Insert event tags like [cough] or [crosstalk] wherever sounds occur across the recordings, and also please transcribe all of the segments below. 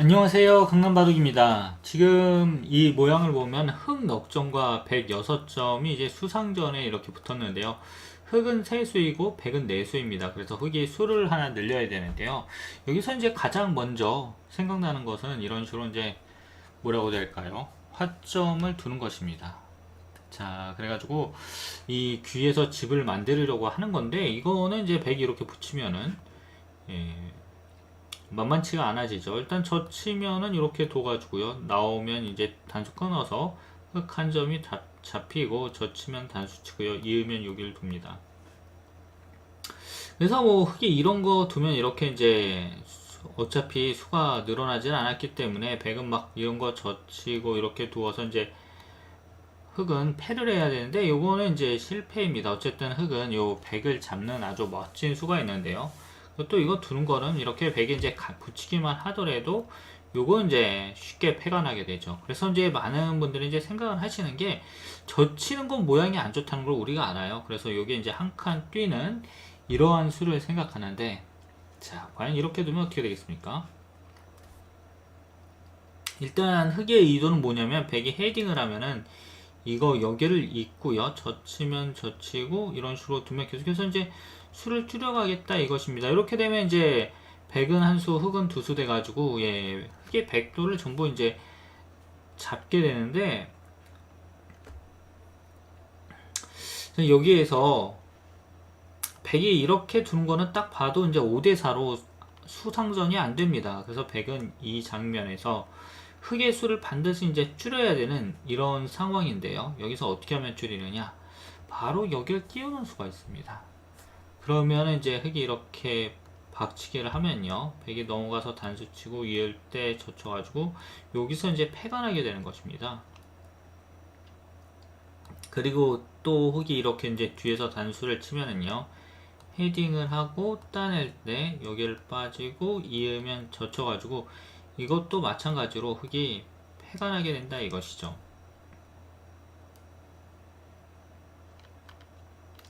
안녕하세요 강남바둑입니다. 지금 이 모양을 보면 흑 넉점과 106점이 이제 수상전에 이렇게 붙었는데요. 흑은 세수이고 100은 내수입니다. 그래서 흑이 수를 하나 늘려야 되는데요. 여기서 이제 가장 먼저 생각나는 것은 이런 식으로 이제 뭐라고 될까요? 화점을 두는 것입니다. 자 그래가지고 이 귀에서 집을 만들려고 하는 건데 이거는 이제 100이 이렇게 붙이면은 예, 만만치가 않아지죠. 일단 젖히면은 이렇게 둬가지고요. 나오면 이제 단수 끊어서 흑 한 점이 다 잡히고 젖히면 단수 치고요. 이으면 여기를 둡니다. 그래서 뭐 흑이 이런 거 두면 이렇게 이제 수- 어차피 수가 늘어나진 않았기 때문에 백은 막 이런 거 젖히고 이렇게 두어서 이제 흑은 패를 해야 되는데 요거는 이제 실패입니다. 어쨌든 흑은 요 백을 잡는 아주 멋진 수가 있는데요. 또 이거 두는 거는 이렇게 백에 이제 가- 붙이기만 하더라도 요거 이제 쉽게 나게 되죠. 그래서 이제 많은 분들이 이제 생각을 하시는 게 젖히는 건 모양이 안 좋다는 걸 우리가 알아요. 그래서 요게 이제 한 칸 뛰는 이러한 수를 생각하는데 자, 과연 이렇게 두면 어떻게 되겠습니까? 일단 흑의 의도는 뭐냐면 백이 헤딩을 하면은 이거 여기를 잇고요. 젖히면 젖히고 이런 식으로 두면 계속해서 이제 수를 줄여가겠다 이것입니다. 이렇게 되면 이제 백은 한 수, 흑은 두 수 돼가지고 예, 흑의 백도를 전부 이제 잡게 되는데 여기에서 백이 이렇게 두는 거는 딱 봐도 이제 5대 4로 수상전이 안 됩니다. 그래서 백은 이 장면에서 흑의 수를 반드시 이제 줄여야 되는 이런 상황인데요. 여기서 어떻게 하면 줄이느냐? 바로 여기를 띄우는 수가 있습니다. 그러면 이제 흑이 이렇게 박치기를 하면요. 백이 넘어가서 단수 치고 이을 때 젖혀가지고 여기서 이제 패가 나게 되는 것입니다. 그리고 또 흑이 이렇게 이제 뒤에서 단수를 치면은요. 헤딩을 하고 따낼 때 여기를 빠지고 이으면 젖혀가지고 이것도 마찬가지로 흑이 패가 나게 된다 이것이죠.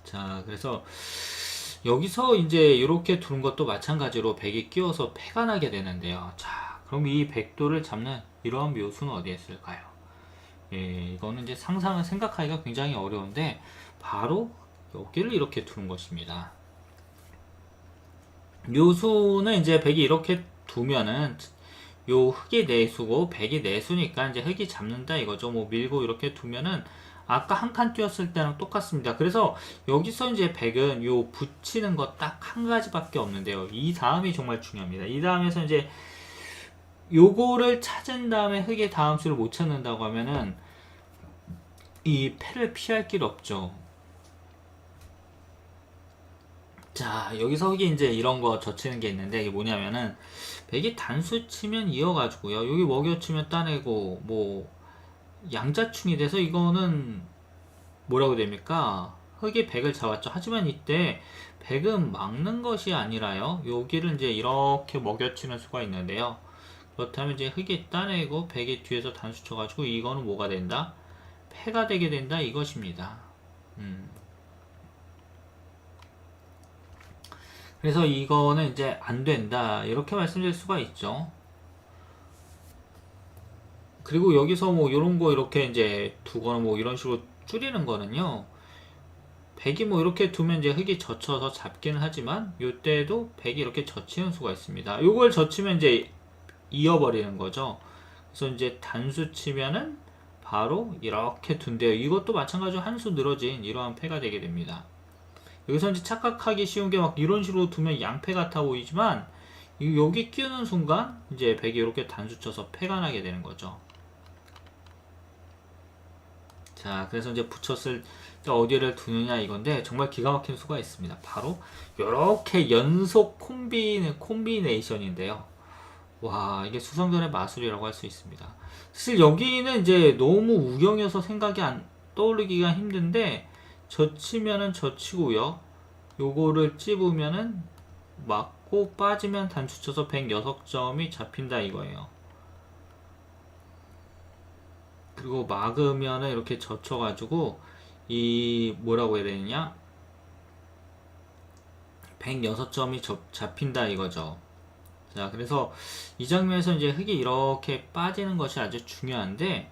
자, 그래서 여기서 이제 이렇게 두는 것도 마찬가지로 백이 끼워서 패가 나게 되는데요. 자, 그럼 이 백도를 잡는 이러한 묘수는 어디에 있을까요? 예, 이거는 이제 상상을 생각하기가 굉장히 어려운데 바로 여기를 이렇게 두는 것입니다. 묘수는 이제 백이 이렇게 두면은 요 흑이 내수고 백이 내수니까 이제 흑이 잡는다 이거죠. 뭐 밀고 이렇게 두면은 아까 한칸 뛰었을 때랑 똑같습니다. 그래서 여기서 이제 백은 요 붙이는 거딱한 가지밖에 없는데요. 이 다음이 정말 중요합니다. 이 다음에서 이제 요거를 찾은 다음에 흑의 다음 수를 못 찾는다고 하면은 이 패를 피할 길 없죠. 자, 여기서 흑이 이제 이런 거 젖히는 게 있는데 이게 뭐냐면은 백이 단수 치면 이어가지고요. 여기 먹여 치면 따내고 뭐 양자충이 돼서 이거는 뭐라고 됩니까? 흑이 백을 잡았죠. 하지만 이때 백은 막는 것이 아니라요. 여기를 이제 이렇게 먹여치는 수가 있는데요. 그렇다면 이제 흑이 따내고 백이 뒤에서 단수 쳐가지고 이거는 뭐가 된다? 패가 되게 된다 이것입니다. 음. 그래서 이거는 이제 안 된다 이렇게 말씀드릴 수가 있죠. 그리고 여기서 뭐 이런 거 이렇게 이제 두거나 뭐 이런 식으로 줄이는 거는요. 백이 뭐 이렇게 두면 이제 흙이 젖혀서 잡기는 하지만 이때도 백이 이렇게 젖히는 수가 있습니다. 요걸 젖히면 이제 이어버리는 거죠. 그래서 이제 단수 치면은 바로 이렇게 둔대요. 이것도 마찬가지로 한 수 늘어진 이러한 패가 되게 됩니다. 여기서 이제 착각하기 쉬운 게 막 이런 식으로 두면 양패 같아 보이지만 이- 여기 끼우는 순간 이제 백이 이렇게 단수 쳐서 패가 나게 되는 거죠. 자, 그래서 이제 붙였을 때 어디를 두느냐 이건데 정말 기가 막힌 수가 있습니다. 바로 이렇게 연속 콤비 콤비네이션인데요. 와, 이게 수성전의 마술이라고 할 수 있습니다. 사실 여기는 이제 너무 우경이어서 생각이 안 떠올리기가 힘든데 젖히면은 젖히고요. 요거를 찝으면은 맞고 빠지면 단추 쳐서 106점이 잡힌다 이거예요. 그리고 막으면은 이렇게 젖혀가지고 이 뭐라고 해야 되느냐 106점이 잡힌다 이거죠. 자, 그래서 이 장면에서 이제 흙이 이렇게 빠지는 것이 아주 중요한데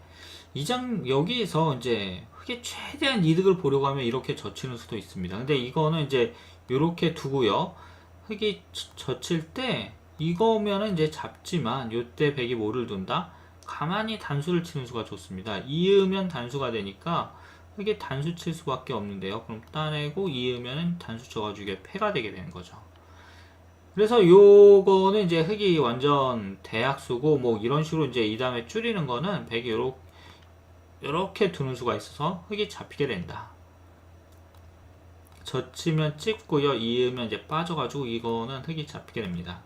이 장 여기에서 이제 흙의 최대한 이득을 보려고 하면 이렇게 젖히는 수도 있습니다. 근데 이거는 이제 이렇게 두고요. 흙이 젖- 젖힐 때 이거면은 이제 잡지만 요때 백이 뭐를 둔다? 가만히 단수를 치는 수가 좋습니다. 이으면 단수가 되니까 흙이 단수 칠 수밖에 없는데요. 그럼 따내고 이으면은 단수 쳐가지고 이게 패가 되게 되는 거죠. 그래서 요거는 이제 흙이 완전 대약수고 뭐 이런 식으로 이제 이 다음에 줄이는 거는 백이 요렇게 요렇게 두는 수가 있어서 흙이 잡히게 된다. 젖히면 찍고요. 이으면 이제 빠져가지고 이거는 흙이 잡히게 됩니다.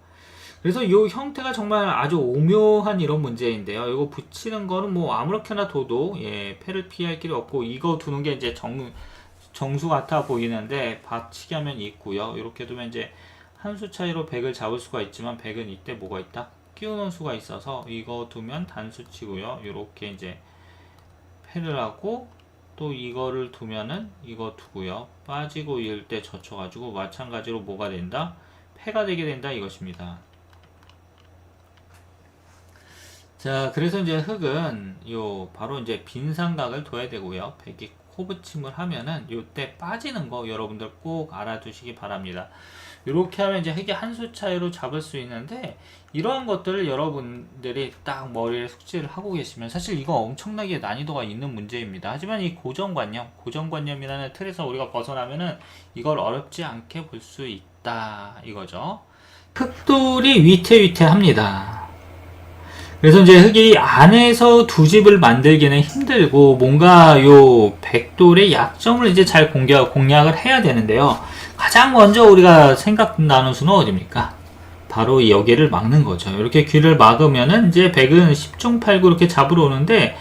그래서 이 형태가 정말 아주 오묘한 이런 문제인데요. 이거 붙이는 거는 뭐 아무렇게나 둬도 예, 패를 피할 길이 없고 이거 두는 게 이제 정, 정수 같아 보이는데 받치기 하면 있고요. 이렇게 두면 이제 한 수 차이로 100을 잡을 수가 있지만 100은 이때 뭐가 있다? 끼우는 수가 있어서 이거 두면 단수 치고요. 이렇게 이제 패를 하고 또 이거를 두면은 이거 두고요. 빠지고 이을 때 젖혀가지고 마찬가지로 뭐가 된다? 패가 되게 된다 이것입니다. 자, 그래서 이제 흙은 요 바로 이제 빈 삼각을 둬야 되고요. 백이 코붙임을 하면은 요때 빠지는 거 여러분들 꼭 알아두시기 바랍니다. 이렇게 하면 이제 흙이 한 수 차이로 잡을 수 있는데 이러한 것들을 여러분들이 딱 머리에 숙지를 하고 계시면 사실 이거 엄청나게 난이도가 있는 문제입니다. 하지만 이 고정관념, 고정관념이라는 틀에서 우리가 벗어나면은 이걸 어렵지 않게 볼 수 있다 이거죠. 흙돌이 위태위태합니다. 그래서 이제 흙이 안에서 두 집을 만들기는 힘들고 뭔가 요 백돌의 약점을 이제 잘 공략, 공략을 해야 되는데요. 가장 먼저 우리가 생각 나는 수는 어디입니까? 바로 이 여기를 막는 거죠. 이렇게 귀를 막으면은 이제 백은 10중 8구 이렇게 잡으러 오는데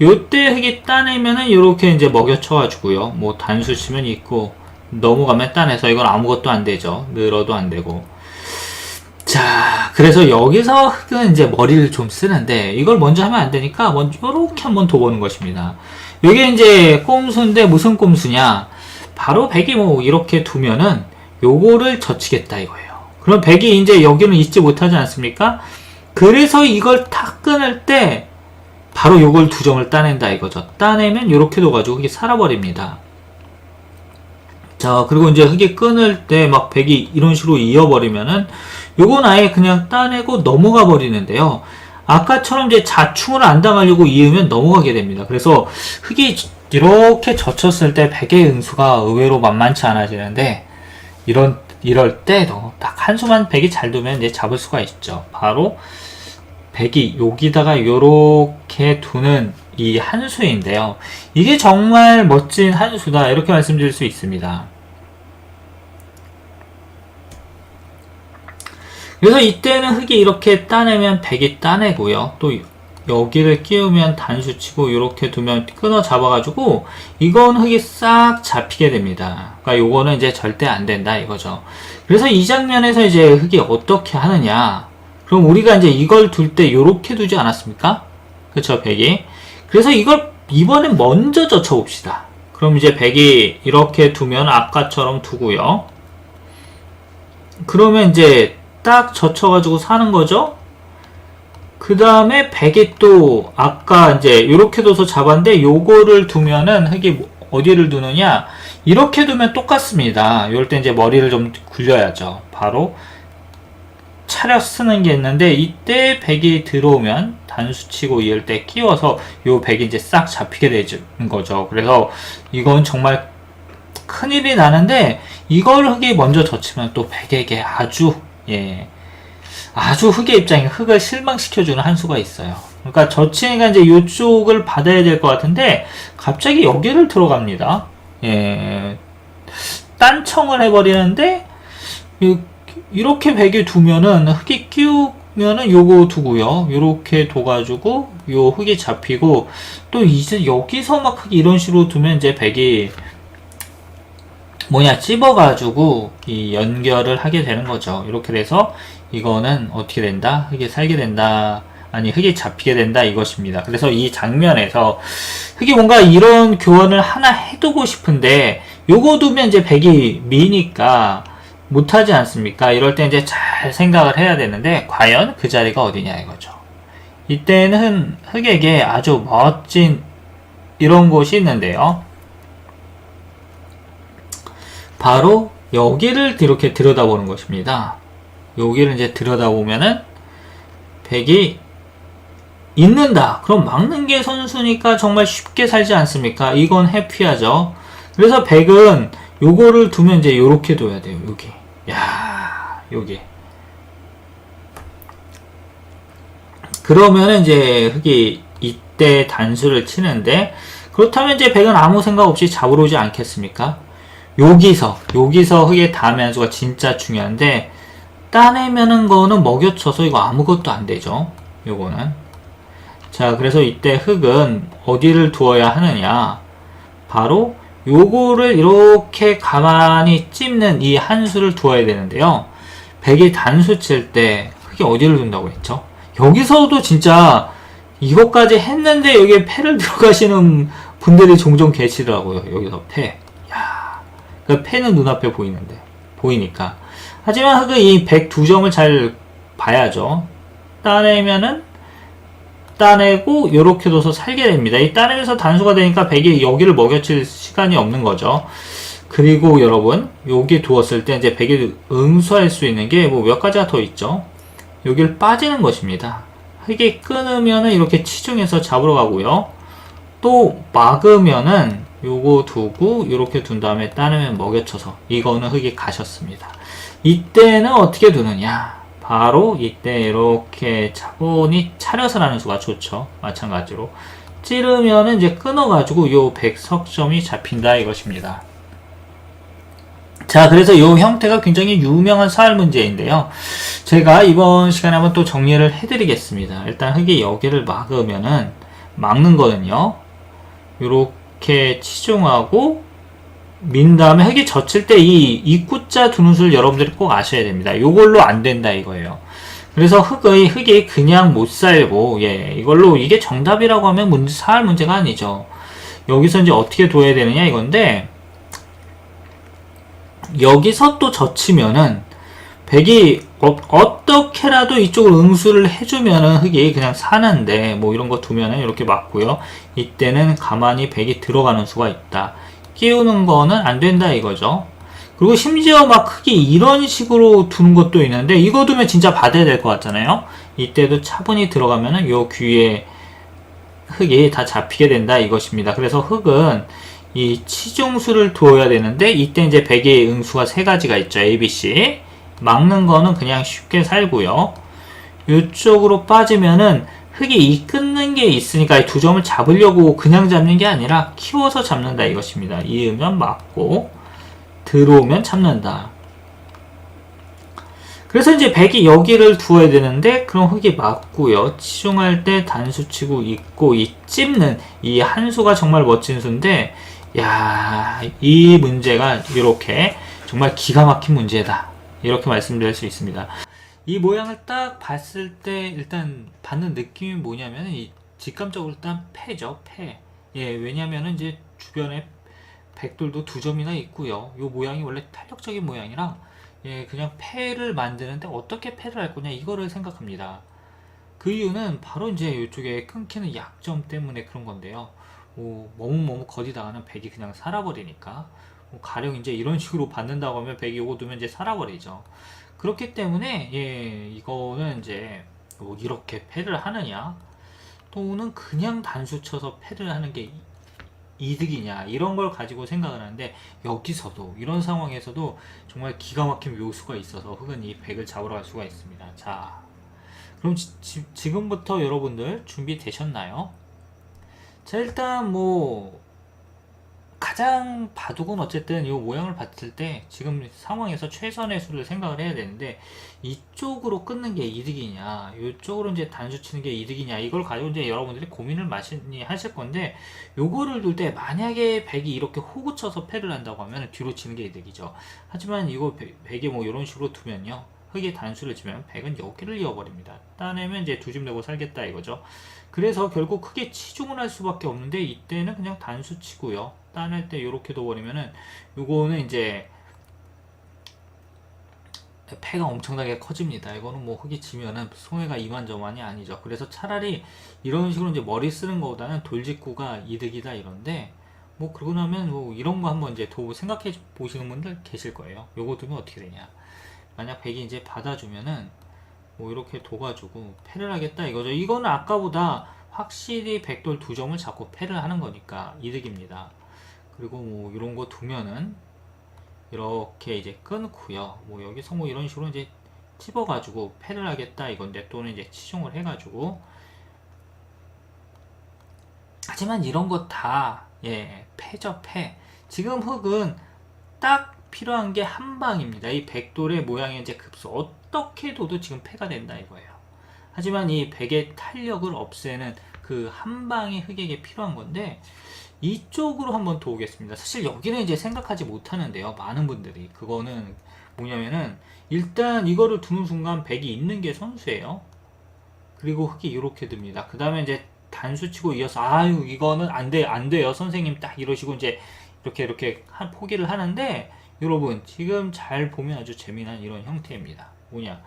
요때 흙이 따내면은 이렇게 이제 먹여 쳐가지고요. 뭐 단수 치면 있고 넘어가면 따내서 이건 아무것도 안 되죠. 늘어도 안 되고. 자, 그래서 여기서 이제 머리를 좀 쓰는데 이걸 먼저 하면 안 되니까 먼저 이렇게 한번 둬보는 것입니다. 이게 이제 꼼수인데 무슨 꼼수냐? 바로 백이 뭐 이렇게 두면은 요거를 젖히겠다 이거예요. 그럼 백이 이제 여기는 있지 못하지 않습니까? 그래서 이걸 탁 끊을 때 바로 요걸 두 점을 따낸다 이거죠. 따내면 이렇게 둬가지고 이게 살아버립니다. 자, 그리고 이제 흙이 끊을 때 막 백이 이런 식으로 이어버리면은 요건 아예 그냥 따내고 넘어가 버리는데요. 아까처럼 이제 자충을 안 당하려고 이으면 넘어가게 됩니다. 그래서 흙이 이렇게 젖혔을 때 백의 응수가 의외로 만만치 않아지는데 이런 이럴 때도 딱 한 수만 백이 잘 두면 이제 잡을 수가 있죠. 바로 백이 여기다가 요렇게 두는 이 한 수인데요. 이게 정말 멋진 한 수다 이렇게 말씀드릴 수 있습니다. 그래서 이때는 흙이 이렇게 따내면 백이 따내고요. 또 여기를 끼우면 단수 치고 이렇게 두면 끊어 잡아가지고 이건 흙이 싹 잡히게 됩니다. 그러니까 요거는 이제 절대 안 된다 이거죠. 그래서 이 장면에서 이제 흙이 어떻게 하느냐? 그럼 우리가 이제 이걸 둘때 요렇게 두지 않았습니까? 그쵸 백이. 그래서 이걸 이번엔 먼저 젖혀 봅시다. 그럼 이제 백이 이렇게 두면 아까처럼 두고요. 그러면 이제 딱 젖혀가지고 사는 거죠. 그 다음에 백이 또 아까 이제 이렇게 둬서 잡았는데 요거를 두면은 흙이 뭐- 어디를 두느냐 이렇게 두면 똑같습니다. 이럴 때 이제 머리를 좀 굴려야죠. 바로 차려 쓰는 게 있는데 이때 백이 들어오면 단수 치고 이을 때 끼워서 요 백이 이제 싹 잡히게 되는 거죠. 그래서 이건 정말 큰일이 나는데 이걸 흙이 먼저 젖히면 또 백에게 아주 예 아주 흙의 입장에 흙을 실망시켜주는 한 수가 있어요. 그러니까 젖히니까 이제 이쪽을 받아야 될 것 같은데 갑자기 여기를 들어갑니다. 예 딴청을 해버리는데 이- 이렇게 베개 두면은 흙이 끼우면은 요거 두고요. 요렇게 둬가지고 요 흙이 잡히고 또 이제 여기서 막 흙이 이런 식으로 두면 이제 백이 뭐냐 찝어가지고 이 연결을 하게 되는 거죠. 이렇게 돼서 이거는 어떻게 된다? 흙이 살게 된다. 아니 흙이 잡히게 된다 이것입니다. 그래서 이 장면에서 흙이 뭔가 이런 교환을 하나 해두고 싶은데 요거 두면 이제 백이 미니까 못하지 않습니까? 이럴 때 이제 잘 생각을 해야 되는데 과연 그 자리가 어디냐 이거죠. 이때는 흑에게 아주 멋진 이런 곳이 있는데요. 바로 여기를 이렇게 들여다보는 것입니다. 여기를 이제 들여다보면은 백이 있는다. 그럼 막는 게 선수니까 정말 쉽게 살지 않습니까? 이건 해피하죠. 그래서 백은 요거를 두면 이제 요렇게 둬야 돼요. 여기. 야, 여기. 그러면은 이제 흑이 이때 단수를 치는데 그렇다면 이제 백은 아무 생각 없이 잡으러 오지 않겠습니까? 여기서 여기서 흑의 다음의 한수가 진짜 중요한데 따내면은 거는 먹여쳐서 이거 아무것도 안 되죠. 요거는 자 그래서 이때 흑은 어디를 두어야 하느냐 바로 요거를 이렇게 가만히 찝는 이 한 수를 두어야 되는데요. 백이 단수 칠때 흑이 어디를 둔다고 했죠? 여기서도 진짜 이것까지 했는데 여기에 패를 [laughs] 들어가시는 분들이 종종 계시더라고요. 여기서 패. 야, 그 패는 눈앞에 보이는데 보이니까. 하지만 흑은 이 102점을 잘 봐야죠. 따내면은 따내고 요렇게 둬서 살게 됩니다. 이 따내면서 단수가 되니까 백이 여기를 먹여칠 시간이 없는 거죠. 그리고 여러분 여기 두었을 때 이제 백이 응수할 수 있는 게 뭐 몇 가지가 더 있죠. 여기를 빠지는 것입니다. 흑이 끊으면은 이렇게 치중해서 잡으러 가고요. 또 막으면은 요거 두고 이렇게 둔 다음에 따내면 먹여쳐서 이거는 흑이 가셨습니다. 이때는 어떻게 두느냐? 바로 이때 이렇게 차분히 차려서 나는 수가 좋죠. 마찬가지로 찌르면은 이제 끊어가지고 요 백석점이 잡힌다 이것입니다. 자, 그래서 이 형태가 굉장히 유명한 사활 문제인데요. 제가 이번 시간에 한번 또 정리를 해드리겠습니다. 일단 흙이 여기를 막으면은 막는 거는요. 이렇게 치중하고 민 다음에 흙이 젖힐 때 이 입구자 두는 수를 여러분들이 꼭 아셔야 됩니다. 이걸로 안 된다 이거예요. 그래서 흙의 흙이 그냥 못 살고 예 이걸로 이게 정답이라고 하면 문제 사할 문제가 아니죠. 여기서 이제 어떻게 둬야 되느냐 이건데 여기서 또 젖히면은 백이 어, 떻게라도 이쪽을 응수를 해주면은 흙이 그냥 사는데 뭐 이런 거 두면은 이렇게 맞고요. 이때는 가만히 백이 들어가는 수가 있다. 끼우는 거는 안 된다 이거죠. 그리고 심지어 막 크게 이런 식으로 두는 것도 있는데 이거 두면 진짜 받아야 될 것 같잖아요. 이때도 차분히 들어가면은 요 귀에 흙이 다 잡히게 된다 이것입니다. 그래서 흙은 이 치중수를 두어야 되는데 이때 이제 백의 응수가 세 가지가 있죠. A, B, C. 막는 거는 그냥 쉽게 살고요. 이쪽으로 빠지면은 흙이 이 끊는 게 있으니까 이두 점을 잡으려고 그냥 잡는 게 아니라 키워서 잡는다 이것입니다. 이으면 막고 들어오면 잡는다. 그래서 이제 백이 여기를 두어야 되는데 그럼 흙이 맞고요. 치중할 때 단수 치고 있고 이 찝는 이 한 수가 정말 멋진 수인데 야, 이 문제가 이렇게 정말 기가 막힌 문제다. 이렇게 말씀드릴 수 있습니다. 이 모양을 딱 봤을 때 일단 받는 느낌이 뭐냐면 이 직감적으로 일단 패죠, 패. 예, 왜냐면은 이제 주변에 백돌도 두 점이나 있고요. 이 모양이 원래 탄력적인 모양이라 예, 그냥 패를 만드는데 어떻게 패를 할 거냐 이거를 생각합니다. 그 이유는 바로 이제 이쪽에 끊기는 약점 때문에 그런 건데요. 뭐 머뭇머뭇 거디다가는 백이 그냥 살아버리니까 뭐 가령 이제 이런 식으로 받는다고 하면 백이 오고 두면 이제 살아버리죠. 그렇기 때문에 예 이거는 이제 뭐 이렇게 패를 하느냐 또는 그냥 단수 쳐서 패를 하는 게 이득이냐 이런 걸 가지고 생각을 하는데 여기서도 이런 상황에서도 정말 기가 막힌 묘수가 있어서 흑은 이 백을 잡으러 갈 수가 있습니다. 자 그럼 지, 지, 지금부터 여러분들 준비되셨나요? 자 일단 뭐 가장 바둑은 어쨌든 이 모양을 봤을 때 지금 상황에서 최선의 수를 생각을 해야 되는데 이쪽으로 끊는 게 이득이냐 이쪽으로 이제 단수 치는 게 이득이냐 이걸 가지고 이제 여러분들이 고민을 많이 하실 건데 요거를 둘 때 만약에 백이 이렇게 호구 쳐서 패를 한다고 하면 뒤로 치는 게 이득이죠. 하지만 이거 백이 뭐 이런 식으로 두면요. 흑의 단수를 치면 백은 여기를 이어버립니다. 따내면 이제 두 집 내고 살겠다 이거죠 그래서 결국 크게 치중을 할 수밖에 없는데 이때는 그냥 단수 치고요. 따낼 때 이렇게 둬버리면은 요거는 이제 패가 엄청나게 커집니다. 이거는 뭐 흙이 지면은 손해가 이만저만이 아니죠. 그래서 차라리 이런 식으로 이제 머리 쓰는 것보다는 돌직구가 이득이다 이런데 뭐 그러고 나면 뭐 이런 거 한번 이제 도 생각해 보시는 분들 계실 거예요. 요거 두면 어떻게 되냐. 만약 백이 이제 받아주면은 뭐 이렇게 둬가지고 패를 하겠다 이거죠. 이거는 아까보다 확실히 백돌 두 점을 잡고 패를 하는 거니까 이득입니다. 그리고 뭐 이런 거 두면은 이렇게 이제 끊고요. 뭐 여기서 뭐 이런 식으로 이제 찝어가지고 패를 하겠다 이건데 또는 이제 치중을 해가지고 하지만 이런 거 다 예, 패죠 패. 지금 흙은 딱 필요한 게 한 방입니다. 이 백돌의 모양의 이제 급수 어떻게 둬도 지금 패가 된다 이거예요. 하지만 이 백의 탄력을 없애는 그 한 방의 흙에게 필요한 건데 이쪽으로 한번 도우겠습니다. 사실 여기는 이제 생각하지 못하는데요. 많은 분들이 그거는 뭐냐면은 일단 이거를 두는 순간 백이 있는 게 선수예요. 그리고 흙이 이렇게 듭니다. 그 다음에 이제 단수 치고 이어서 아유 이거는 안 돼, 안 돼요. 선생님 딱 이러시고 이제 이렇게 이렇게 한 포기를 하는데 여러분 지금 잘 보면 아주 재미난 이런 형태입니다. 뭐냐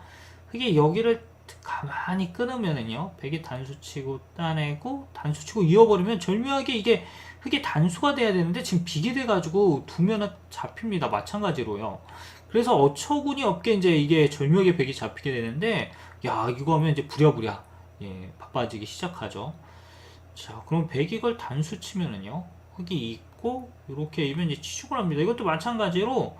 흙이 여기를 가만히 끊으면은요 백이 단수 치고 따내고 단수 치고 이어버리면 절묘하게 이게 흙이 단수가 돼야 되는데 지금 비게 돼가지고 두면은 잡힙니다. 마찬가지로요. 그래서 어처구니 없게 이제 이게 절묘하게 백이 잡히게 되는데 야 이거 하면 이제 부랴부랴 예 바빠지기 시작하죠. 자 그럼 백이 이걸 단수 치면은요 흙이 있고 이렇게 이면 이제 치축을 합니다. 이것도 마찬가지로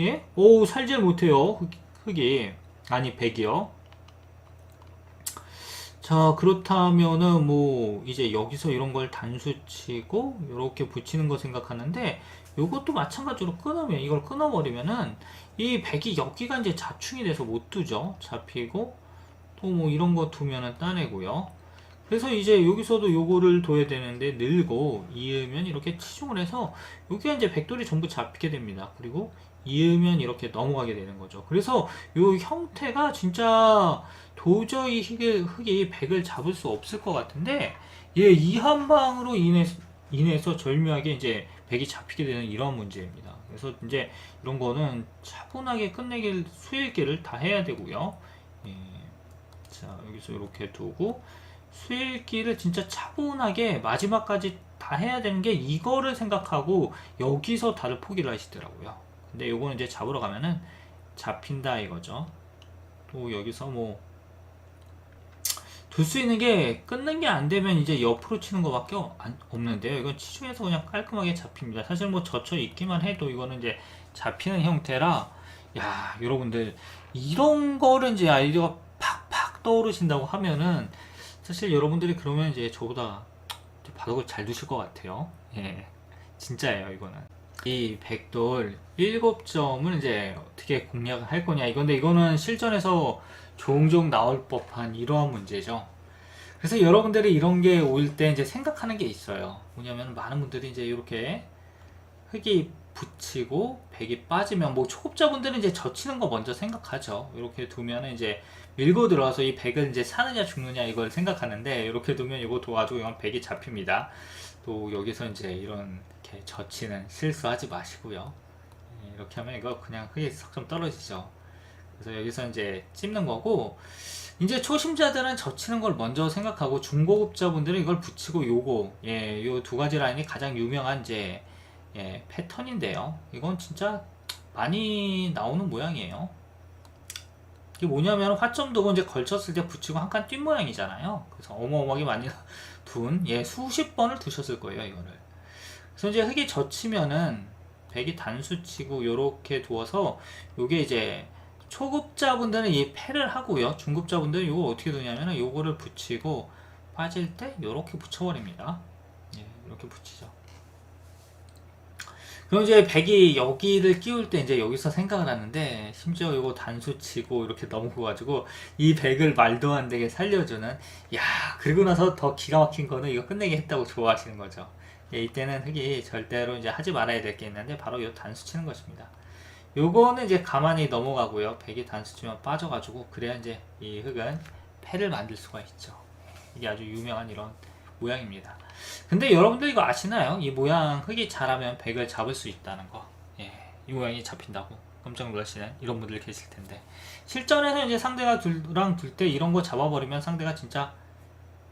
예? 오 살질 못해요 흙, 흙이 아니 백이요. 자 그렇다면은 뭐 이제 여기서 이런 걸 단수 치고 이렇게 붙이는 거 생각하는데 이것도 마찬가지로 끊으면 이걸 끊어버리면은 이 백이 여기가 이제 자충이 돼서 못 두죠 잡히고 또 뭐 이런 거 두면은 따내고요 그래서 이제 여기서도 요거를 둬야 되는데 늘고 이으면 이렇게 치중을 해서 여기가 이제 백돌이 전부 잡히게 됩니다 그리고 이으면 이렇게 넘어가게 되는 거죠 그래서 요 형태가 진짜 도저히 흙이, 흙이 백을 잡을 수 없을 것 같은데 예, 이 한 방으로 인해서, 인해서 절묘하게 이제 백이 잡히게 되는 이런 문제입니다. 그래서 이제 이런 거는 차분하게 끝내길 수일기를 다 해야 되고요. 예, 자 여기서 이렇게 두고 수일기를 진짜 차분하게 마지막까지 다 해야 되는 게 이거를 생각하고 여기서 다들 포기를 하시더라고요. 근데 요거는 이제 잡으러 가면은 잡힌다 이거죠. 또 여기서 뭐 둘 수 있는 게 끊는 게 안 되면 이제 옆으로 치는 것밖에 없는데요. 이건 치중해서 그냥 깔끔하게 잡힙니다. 사실 뭐 젖혀 있기만 해도 이거는 이제 잡히는 형태라 야 여러분들 이런 거를 이제 아이디어가 팍팍 떠오르신다고 하면은 사실 여러분들이 그러면 이제 저보다 바둑을 잘 두실 것 같아요. 예, 진짜예요 이거는. 이 백돌 7점을 이제 어떻게 공략을 할 거냐 이건데 이거는 실전에서 종종 나올 법한 이러한 문제죠. 그래서 여러분들이 이런 게 올 때 이제 생각하는 게 있어요. 뭐냐면 많은 분들이 이제 이렇게 흙이 붙이고 백이 빠지면 뭐 초급자분들은 이제 젖히는 거 먼저 생각하죠. 이렇게 두면은 이제 밀고 들어와서 이 백을 이제 사느냐 죽느냐 이걸 생각하는데 이렇게 두면 이거 도와주고 이건 백이 잡힙니다. 또 여기서 이제 이런 이렇게 젖히는 실수하지 마시고요. 예, 이렇게 하면 이거 그냥 흙이 석점 떨어지죠. 그래서 여기서 이제 찝는 거고 이제 초심자들은 젖히는 걸 먼저 생각하고 중고급자분들은 이걸 붙이고 요거 예, 요 두 가지 라인이 가장 유명한 이제 예, 패턴인데요. 이건 진짜 많이 나오는 모양이에요. 이게 뭐냐면 화점도 이제 걸쳤을 때 붙이고 한 칸 뛴 모양이잖아요. 그래서 어마어마하게 많이 [laughs] 둔, 예, 수십 번을 두셨을 거예요, 이거를. 그래서 이제 흙이 젖히면은 백이 단수 치고 요렇게 두어서 요게 이제 초급자분들은 이 패를 하고요. 중급자분들은 이거 어떻게 두냐면은 요거를 붙이고 빠질 때 요렇게 붙여버립니다. 예, 이렇게 붙이죠. 그럼 이제 백이 여기를 끼울 때 이제 여기서 생각을 하는데 심지어 이거 단수 치고 이렇게 넘어가가지고 이 백을 말도 안 되게 살려주는 야 그리고 나서 더 기가 막힌 거는 이거 끝내게 했다고 좋아하시는 거죠. 예, 이때는 흙이 절대로 이제 하지 말아야 될 게 있는데 바로 이 단수 치는 것입니다. 요거는 이제 가만히 넘어가고요. 백이 단수 치면 빠져가지고 그래야 이제 이 흙은 패를 만들 수가 있죠. 이게 아주 유명한 이런 모양입니다. 근데 여러분들 이거 아시나요? 이 모양 흙이 자라면 백을 잡을 수 있다는 거. 예, 이 모양이 잡힌다고. 깜짝 놀라시는 이런 분들 계실 텐데 실전에서 이제 상대가 둘랑 둘 때 이런 거 잡아버리면 상대가 진짜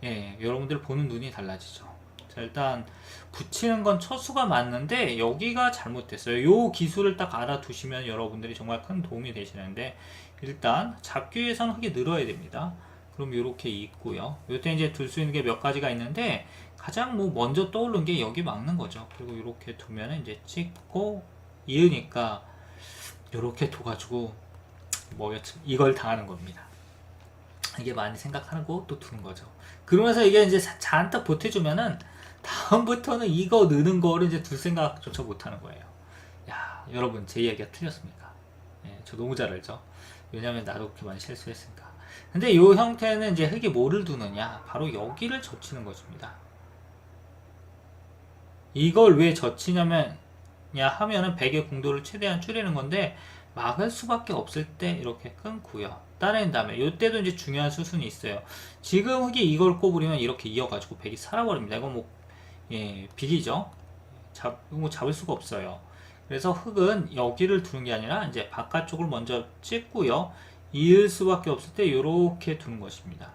예 여러분들 보는 눈이 달라지죠. 자 일단 붙이는 건 처수가 맞는데 여기가 잘못됐어요. 요 기술을 딱 알아두시면 여러분들이 정말 큰 도움이 되시는데 일단 잡기 위해서는 흙이 늘어야 됩니다. 그럼 이렇게 있고요. 요때 이제 둘 수 있는 게 몇 가지가 있는데 가장 뭐 먼저 떠오른 게 여기 막는 거죠. 그리고 이렇게 두면 이제 찍고 이으니까 이렇게 둬가지고 뭐 이걸 당하는 겁니다. 이게 많이 생각하고 또 두는 거죠. 그러면서 이게 이제 자- 잔뜩 보태주면은 다음부터는 이거 느는 거를 이제 둘 생각조차 못 하는 거예요. 야, 여러분 제 이야기가 틀렸습니까? 예, 저 너무 잘 알죠. 왜냐면 나도 그렇게 많이 실수했으니까. 근데 이 형태는 이제 흙이 뭐를 두느냐? 바로 여기를 젖히는 것입니다. 이걸 왜 젖히냐면 야 하면은 백의 공도를 최대한 줄이는 건데 막을 수밖에 없을 때 이렇게 끊고요. 따낸 다음에 이때도 이제 중요한 수순이 있어요. 지금 흙이 이걸 꼽으려면 이렇게 이어가지고 백이 살아버립니다. 이건 뭐 예, 비기죠. 잡, 뭐 잡을 수가 없어요. 그래서 흙은 여기를 두는 게 아니라 이제 바깥쪽을 먼저 찍고요. 이을 수밖에 없을 때 이렇게 두는 것입니다.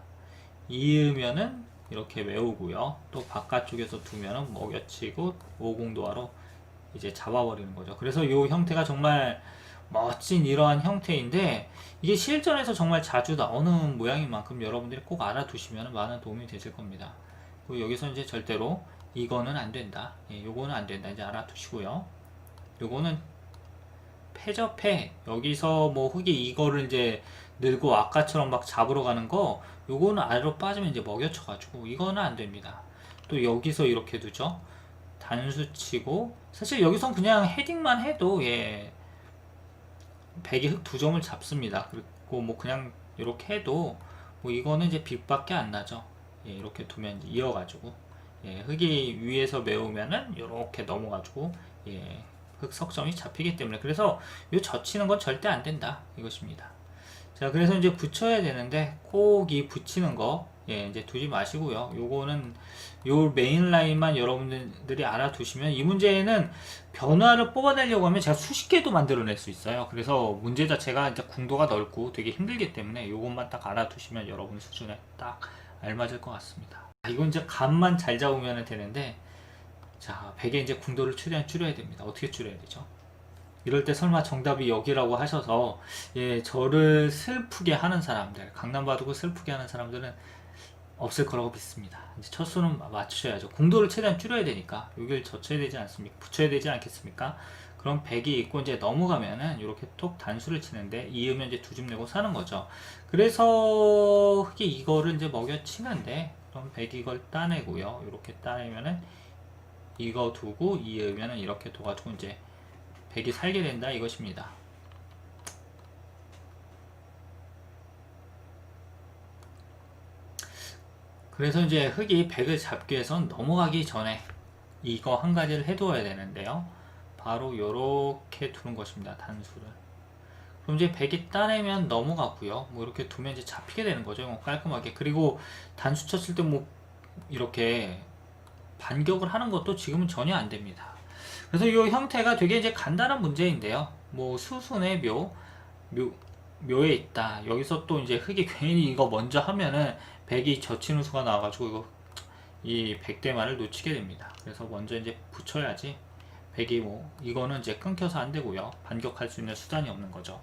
이으면은 이렇게 외우고요. 또 바깥쪽에서 두면은 먹여치고 오공도화로 이제 잡아버리는 거죠. 그래서 이 형태가 정말 멋진 이러한 형태인데 이게 실전에서 정말 자주 나오는 모양인 만큼 여러분들이 꼭 알아두시면 많은 도움이 되실 겁니다. 그리고 여기서 이제 절대로 이거는 안 된다. 예, 요거는 안 된다. 이제 알아두시고요. 요거는 패죠, 패. 여기서 뭐 흙이 이거를 이제 늘고 아까처럼 막 잡으러 가는 거 요거는 아래로 빠지면 이제 먹여쳐 가지고 이거는 안 됩니다. 또 여기서 이렇게 두죠. 단수 치고 사실 여기선 그냥 헤딩만 해도 예 백이 흙두 점을 잡습니다. 그리고 뭐 그냥 이렇게 해도 뭐 이거는 이제 빅밖에 안 나죠. 예, 이렇게 두면 이어가지고 예, 흙이 위에서 메우면은 이렇게 넘어가지고 예, 흙 석점이 잡히기 때문에 그래서 이 젖히는 건 절대 안 된다 이것입니다. 자 그래서 이제 붙여야 되는데 꼭이 붙이는 거 예, 이제 두지 마시고요. 요거는 요 메인 라인만 여러분들이 알아두시면 이 문제는 변화를 뽑아내려고 하면 제가 수십 개도 만들어낼 수 있어요. 그래서 문제 자체가 이제 궁도가 넓고 되게 힘들기 때문에 요것만 딱 알아두시면 여러분 수준에 딱 알맞을 것 같습니다. 아, 이건 이제 감만 잘 잡으면 되는데 자, 백에 이제 궁도를 최대한 줄여야 됩니다. 어떻게 줄여야 되죠? 이럴 때 설마 정답이 여기라고 하셔서 예, 저를 슬프게 하는 사람들, 강남 바둑을 슬프게 하는 사람들은 없을 거라고 믿습니다. 이제 첫 수는 맞추셔야죠. 궁도를 최대한 줄여야 되니까 여기를 젖혀야 되지 않습니까? 붙여야 되지 않겠습니까? 그럼 백이 있고 이제 넘어가면은 이렇게 톡 단수를 치는데 이으면 이제 두 집 내고 사는 거죠. 그래서 흙이 이거를 이제 먹여 치는데 그럼 백이 이걸 따내고요. 이렇게 따내면은 이거 두고 이으면은 이렇게 둬가지고 이제 백이 살게 된다 이것입니다. 그래서 이제 흙이 백을 잡기 위해선 넘어가기 전에 이거 한 가지를 해두어야 되는데요. 바로 요렇게 두는 것입니다. 단수를. 그럼 이제 백이 따내면 넘어가고요. 뭐 이렇게 두면 이제 잡히게 되는 거죠. 뭐 깔끔하게. 그리고 단수 쳤을 때 뭐 이렇게 반격을 하는 것도 지금은 전혀 안 됩니다. 그래서 이 형태가 되게 이제 간단한 문제인데요. 뭐 수순의 묘, 묘, 묘에 있다. 여기서 또 이제 흙이 괜히 이거 먼저 하면은 백이 젖히는 수가 나와가지고 이거 이 백대만을 놓치게 됩니다. 그래서 먼저 이제 붙여야지 백이 뭐 이거는 이제 끊겨서 안 되고요. 반격할 수 있는 수단이 없는 거죠.